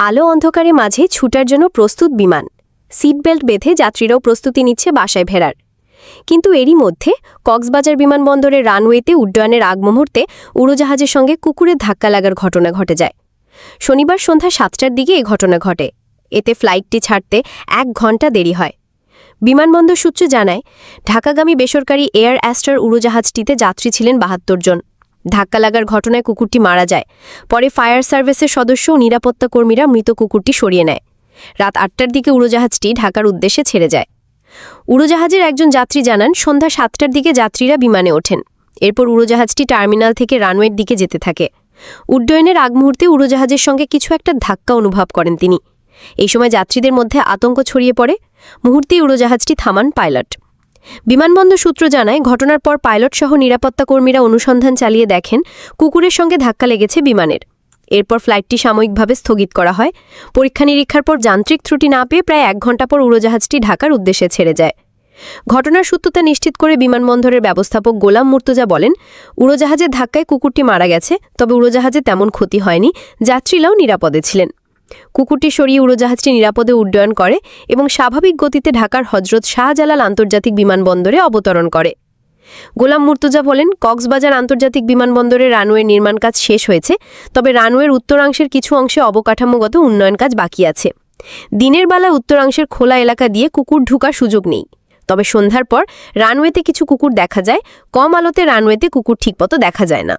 আলো অন্ধকারে মাঝে ছুটার জন্য প্রস্তুত বিমান। সিট বেল্ট বেঁধে যাত্রীরাও প্রস্তুতি নিচ্ছে বাসায় ফেরার। কিন্তু এরই মধ্যে কক্সবাজার বিমানবন্দরের রানওয়েতে উড্ডয়নের আগ মুহূর্তে উড়োজাহাজের সঙ্গে কুকুরের ধাক্কা লাগার ঘটনা ঘটে যায়। শনিবার সন্ধ্যা সাতটার দিকে এই ঘটনা ঘটে। এতে ফ্লাইটটি ছাড়তে এক ঘণ্টা দেরি হয়। বিমানবন্দর সূত্র জানায়, ঢাকাগামী বেসরকারি এয়ার অ্যাস্টার উড়োজাহাজটিতে যাত্রী ছিলেন বাহাত্তর জন। ধাক্কা লাগার ঘটনায় কুকুরটি মারা যায়। পরে ফায়ার সার্ভিসের সদস্য ও নিরাপত্তা কর্মীরা মৃত কুকুরটি সরিয়ে নেয়। রাত আটটার দিকে উড়োজাহাজটি ঢাকার উদ্দেশ্যে ছেড়ে যায়। উড়োজাহাজের একজন যাত্রী জানান, সন্ধ্যা সাতটার দিকে যাত্রীরা বিমানে ওঠেন। এরপর উড়োজাহাজটি টার্মিনাল থেকে রানওয়ের দিকে যেতে থাকে। উড্ডয়নের আগ মুহূর্তে উড়োজাহাজের সঙ্গে কিছু একটা ধাক্কা অনুভব করেন তিনি। এই সময় যাত্রীদের মধ্যে আতঙ্ক ছড়িয়ে পড়ে। মুহূর্তেই উড়োজাহাজটি থামান পাইলট। বিমানবন্দর সূত্র জানায়, ঘটনার পর পাইলট সহ নিরাপত্তা কর্মীরা অনুসন্ধান চালিয়ে দেখেন, কুকুরের সঙ্গে ধাক্কা লেগেছে বিমানের। এরপর ফ্লাইটটি সাময়িকভাবে স্থগিত করা হয়। পরীক্ষা নিরীক্ষার পর যান্ত্রিক ত্রুটি না পেয়ে প্রায় এক ঘণ্টা পর উড়োজাহাজটি ঢাকার উদ্দেশ্যে ছেড়ে যায়। ঘটনার সত্যতা নিশ্চিত করে বিমানবন্দরের ব্যবস্থাপক গোলাম মুর্তজা বলেন, উড়োজাহাজের ধাক্কায় কুকুরটি মারা গেছে, তবে উড়োজাহাজে তেমন ক্ষতি হয়নি, যাত্রীরাও নিরাপদে ছিলেন। কুকুরটি সরিয়ে উড়োজাহাজটি নিরাপদে উড্ডয়ন করে এবং স্বাভাবিক গতিতে ঢাকার হজরত শাহজালাল আন্তর্জাতিক বিমানবন্দরে অবতরণ করে। গোলাম মুর্তজা বলেন, কক্সবাজার আন্তর্জাতিক বিমানবন্দরে রানওয়ের নির্মাণ কাজ শেষ হয়েছে, তবে রানওয়ের উত্তরাংশের কিছু অংশে অবকাঠামোগত উন্নয়ন কাজ বাকি আছে। দিনের বেলা উত্তরাংশের খোলা এলাকা দিয়ে কুকুর ঢুকার সুযোগ নেই। তবে সন্ধ্যার পর রানওয়েতে কিছু কুকুর দেখা যায়, কম আলোতে রানওয়েতে কুকুর ঠিকমতো দেখা যায় না।